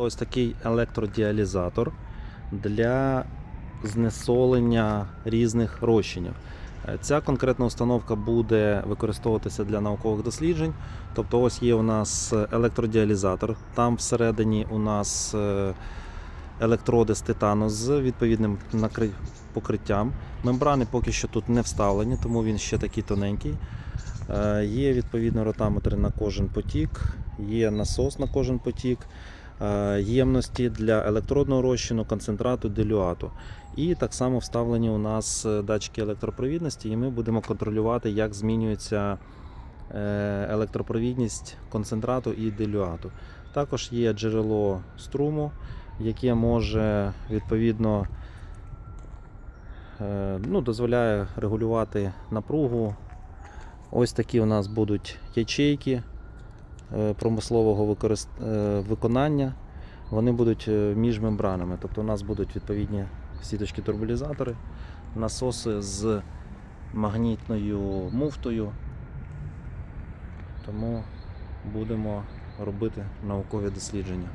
ось такий електродіалізатор для знесолення різних розчинів. Е, Ця конкретна установка буде використовуватися для наукових досліджень. Тобто, ось є у нас електродіалізатор, там всередині у нас е, електроди з титану з відповідним покриттям. Мембрани поки що тут не вставлені, тому він ще такий тоненький. Е, Є відповідно ротаметри на кожен потік, є насос на кожен потік, ємності для електродного розчину, концентрату, делюату. І так само вставлені у нас е, датчики електропровідності, і ми будемо контролювати, як змінюється е, електропровідність концентрату і делюату. Також є джерело струму, яке може відповідно е, ну, дозволяє регулювати напругу. Ось такі у нас будуть ячейки е, промислового використ- е, виконання. Вони будуть е, між мембранами. Тобто у нас будуть відповідні сіточки турбулізатори, насоси з магнітною муфтою. Тому будемо робити наукові дослідження.